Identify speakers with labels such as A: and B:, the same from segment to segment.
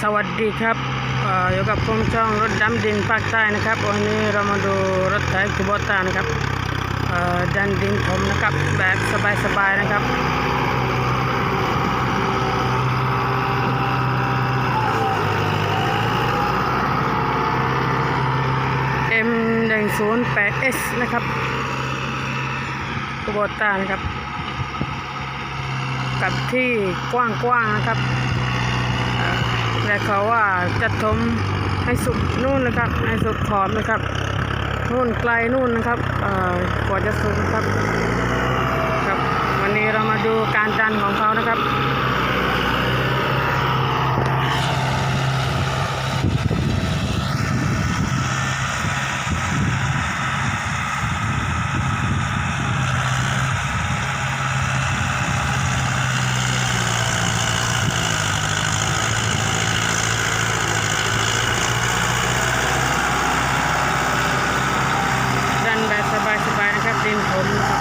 A: สวัสดีครับออยู่กับผมช่องรถดำดินภาคใต้นะครับวันนี้เรามาดูรถไถคูโบต้านะครับดันดินผมนะครับแบบสบายๆนะครับเอ็มหนึ่งศูนย์แปดเอสนะครับคูโบต้านะครับ กับที่กว้างๆนะครับ เขาว่าจะทมให้สุดนู่นนะครับ ให้สุดขอบนะครับนู่นไกลนู่นนะครับก่อกว่าจะสุดนะครับครับ วันนี้เรามาดูการดันของเขานะครับ ดันแบบสบายๆ น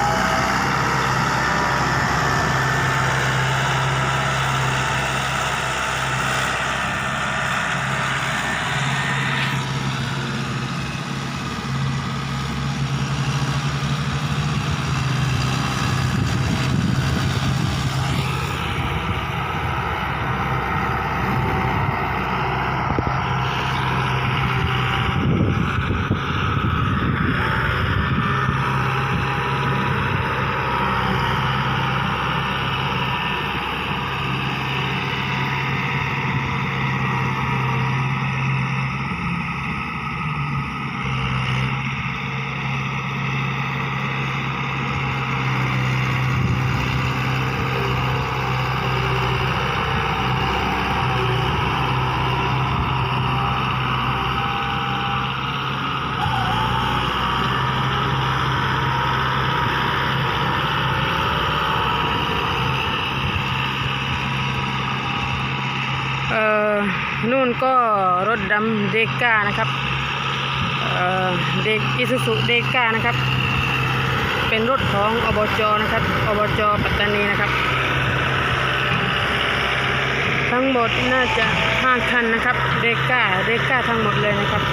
A: นู่นก็รถดำเดก้านะครับเอ่อเดกอิซูซุเดก้านะครับ เป็นรถของอบจนะครับอบจปัตตานีนะครับ ทั้งหมดน่าจะห้าคันนะครับเดก้าเดก้าทั้งหมดเลยนะครับ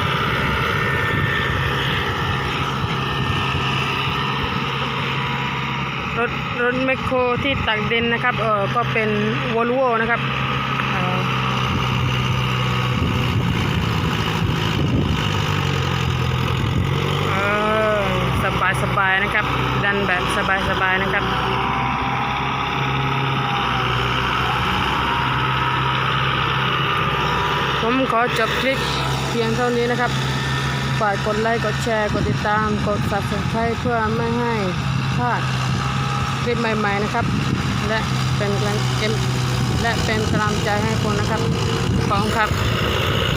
A: รถรถแมคโครที่ตักดินนะครับเออก็เป็นวอลโวนะครับเอ่อเออสบายนะครับ ดันแบบสบายสบายนะครับผมขอจบคลิปเพียงเท่านี้นะครับ ฝากกดไลค์ กดแชร์ กดติดตาม กด subscribe เพื่อไม่ให้พลาดคลิปใหม่ๆนะครับ และเป็นกำลังและเป็นกำลังใจให้คุณนะครับ ขอบคุณครับ